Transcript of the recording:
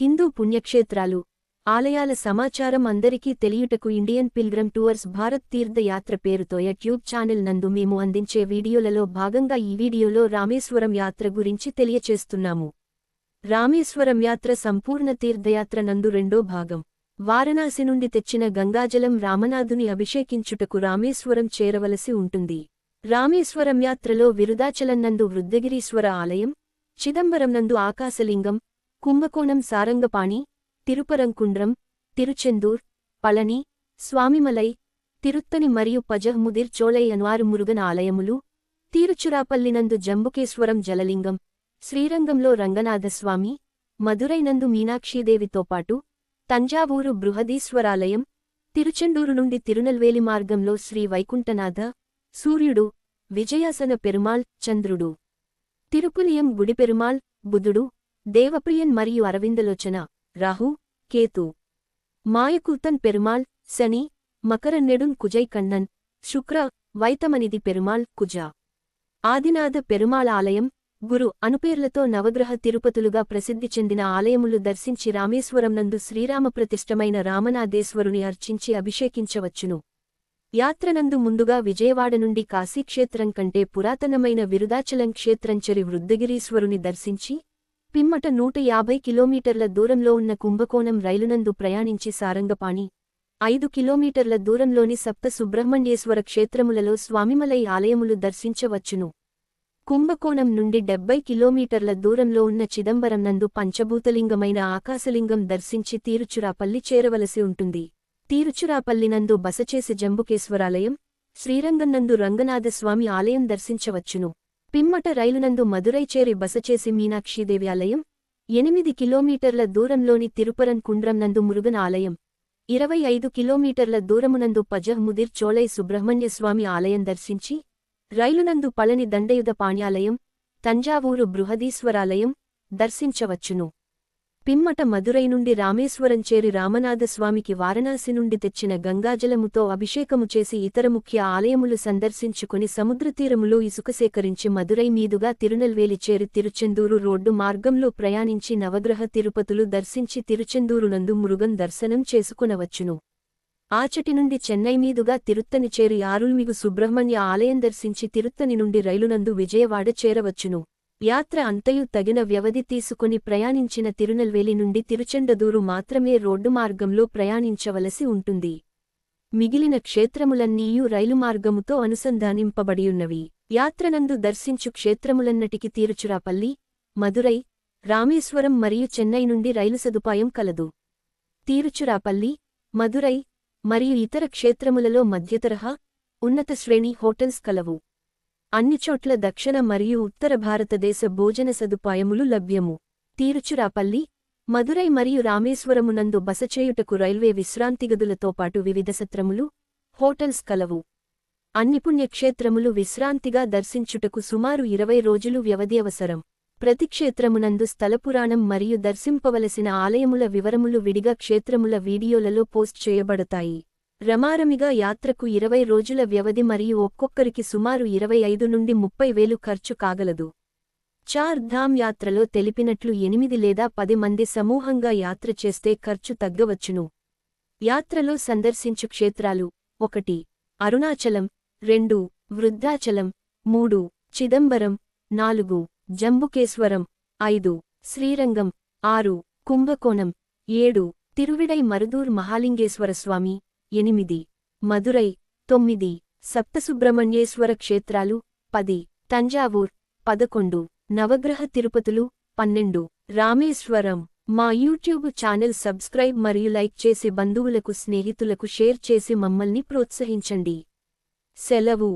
హిందూ పుణ్యక్షేత్రాలు. ఆలయాల సమాచారం అందరికీ తెలియుటకు ఇండియన్ పిల్గ్రమ్ టూర్స్ భారత్ తీర్థయాత్ర పేరుతో యూట్యూబ్ ఛానల్ నందు మేము అందించే వీడియోలలో భాగంగా ఈ వీడియోలో రామేశ్వరం యాత్ర గురించి తెలియచేస్తున్నాము. రామేశ్వరం యాత్ర సంపూర్ణ తీర్థయాత్ర నందు రెండో భాగం. వారణాసి నుండి తెచ్చిన గంగాజలం రామనాథుని అభిషేకించుటకు రామేశ్వరం చేరవలసి ఉంటుంది. రామేశ్వరం యాత్రలో విరుదాచలంనందు వృద్ధగిరీశ్వర ఆలయం చిదంబరం నందు ఆకాశలింగం కుంభకోణం సారంగపాణి తిరుపరంకుండ్రం తిరుచెందూర్ పళని స్వామిమలై తిరుత్తని మరియు పజహ్ముదిర్ చోళై అన్వారు మురుగన్ ఆలయములు తీరుచురాపల్లినందు జంబుకేశ్వరం జలలింగం శ్రీరంగంలో రంగనాథస్వామి మధురైనందు మీనాక్షీదేవితో పాటు తంజావూరు బృహదీశ్వరాలయం తిరుచెండూరు నుండి తిరునల్వేలి మార్గంలో శ్రీ వైకుంఠనాథ సూర్యుడు విజయాసన పెరుమాళ్ చంద్రుడు. తిరుపులియం గుడిపెరుమాళ్ బుధుడు దేవప్రియన్ మరియు అరవిందలోచన రాహు కేతు మాయకూతన్ పెరుమాళ్ శని మకరన్నెడున్ కుజై కண்ணన్ శుక్ర వైతమనిది పెరుమాళ్ కుజ. ఆదినాథ పెరుమాళ ఆలయం గురు అనుపేర్లతో నవగ్రహ తిరుపతులుగా ప్రసిద్ధి చెందిన ఆలయములు దర్శించి రామేశ్వరం నందు శ్రీరామప్రతిష్టమైన రామనాథేశ్వరుని అర్చించి అభిషేకించవచ్చును. యాత్రనందు ముందుగా విజయవాడ నుండి కాశీక్షేత్రం కంటే పురాతనమైన విరుదాచలం క్షేత్రంచరి వృద్ధగిరీశ్వరుని దర్శించి పిమ్మట నూట యాభై కిలోమీటర్ల దూరంలో ఉన్న కుంభకోణం రైలునందు ప్రయాణించి సారంగపాణి. ఐదు కిలోమీటర్ల దూరంలోని సప్త సుబ్రహ్మణ్యేశ్వర క్షేత్రములలో స్వామిమలై ఆలయములు దర్శించవచ్చును. కుంభకోణం నుండి డెబ్బై కిలోమీటర్ల దూరంలో ఉన్న చిదంబరం నందు పంచభూతలింగమైన ఆకాశలింగం దర్శించి తీరుచురాపల్లి చేరవలసి ఉంటుంది. తీరుచురాపల్లినందు బసచేసి జంబుకేశ్వరాలయం శ్రీరంగన్నందు రంగనాథస్వామి ఆలయం దర్శించవచ్చును. పిమ్మట రైలునందు మదురై చేరి బసచేసి మీనాక్షీదేవి ఆలయం ఎనిమిది కిలోమీటర్ల దూరంలోని తిరుపరన్ కుండ్రం నందు మురుగన్ ఆలయం ఇరవై ఐదు కిలోమీటర్ల దూరమునందు పజహ్ ముదిర్ చోళై సుబ్రహ్మణ్యస్వామి ఆలయం దర్శించి రైలునందు పళని దండయుధ పాణ్యాలయం తంజావూరు బృహదీశ్వరాలయం దర్శించవచ్చును. పిమ్మట మదురై నుండి రామేశ్వరం చేరి రామనాథస్వామికి వారణాసి నుండి తెచ్చిన గంగాజలముతో అభిషేకము చేసి ఇతర ముఖ్య ఆలయములు సందర్శించుకుని సముద్రతీరములో ఇసుక సేకరించి మదురై మీదుగా తిరునల్వేలి చేరి తిరుచెందూరు రోడ్డు మార్గంలో ప్రయాణించి నవగ్రహ తిరుపతులు దర్శించి తిరుచెందూరునందు మురుగన్ దర్శనం చేసుకునవచ్చును. ఆచటి నుండి చెన్నై మీదుగా తిరుత్తని చేరి ఆరుల్మిగు సుబ్రహ్మణ్య ఆలయం దర్శించి తిరుత్తని నుండి రైలునందు విజయవాడ చేరవచ్చును. యాత్ర అంతయు తగిన వ్యవధి తీసుకుని ప్రయాణించిన తిరునల్వేలి నుండి తిరుచెండదూరు మాత్రమే రోడ్డు మార్గంలో ప్రయాణించవలసి ఉంటుంది. మిగిలిన క్షేత్రములన్నీయూ రైలు మార్గముతో అనుసంధానింపబడియున్నవి. యాత్రనందు దర్శించు క్షేత్రములన్నటికి తీరుచురాపల్లి మదురై రామేశ్వరం మరియు చెన్నై నుండి రైలు సదుపాయం కలదు. తీరుచురాపల్లి మదురై మరియు ఇతర క్షేత్రములలో మధ్యతరహా ఉన్నత శ్రేణి హోటల్స్ కలవు. అన్నిచోట్ల దక్షిణ మరియు ఉత్తర భారతదేశ భోజన సదుపాయములు లభ్యము. తీరుచురాపల్లి మదురై మరియు రామేశ్వరమునందు బసచేయుటకు రైల్వే విశ్రాంతిగదులతో పాటు వివిధ సత్రములు హోటల్స్ కలవు. అన్ని పుణ్యక్షేత్రములు విశ్రాంతిగా దర్శించుటకు సుమారు ఇరవై రోజులు వ్యవధి అవసరం. ప్రతి క్షేత్రమునందు స్థలపురాణం మరియు దర్శింపవలసిన ఆలయముల వివరములు విడిగా క్షేత్రముల వీడియోలలో పోస్ట్ చేయబడతాయి. రమారమిగా యాత్రకు ఇరవై రోజుల వ్యవధి మరియు ఒక్కొక్కరికి సుమారు ఇరవై ఐదు నుండి ముప్పై వేలు ఖర్చు కాగలదు. చార్ ధామ్ యాత్రలో తెలిపినట్లు ఎనిమిది లేదా పది మంది సమూహంగా యాత్ర చేస్తే ఖర్చు తగ్గవచ్చును. యాత్రలో సందర్శించు క్షేత్రాలు ఒకటి అరుణాచలం రెండు వృద్ధాచలం మూడు చిదంబరం నాలుగు జంబుకేశ్వరం ఐదు శ్రీరంగం ఆరు కుంభకోణం ఏడు తిరువిడై మరుదూర్ మహాలింగేశ్వరస్వామి ఎనిమిది మదురై తొమ్మిది సప్తసుబ్రహ్మణ్యేశ్వర క్షేత్రాలు పది తంజావూర్ పదకొండు నవగ్రహ తిరుపతులు పన్నెండు రామేశ్వరం. మా యూట్యూబ్ ఛానల్ సబ్స్క్రైబ్ మరియు లైక్ చేసి బంధువులకు స్నేహితులకు షేర్ చేసి మమ్మల్ని ప్రోత్సహించండి. సెలవు.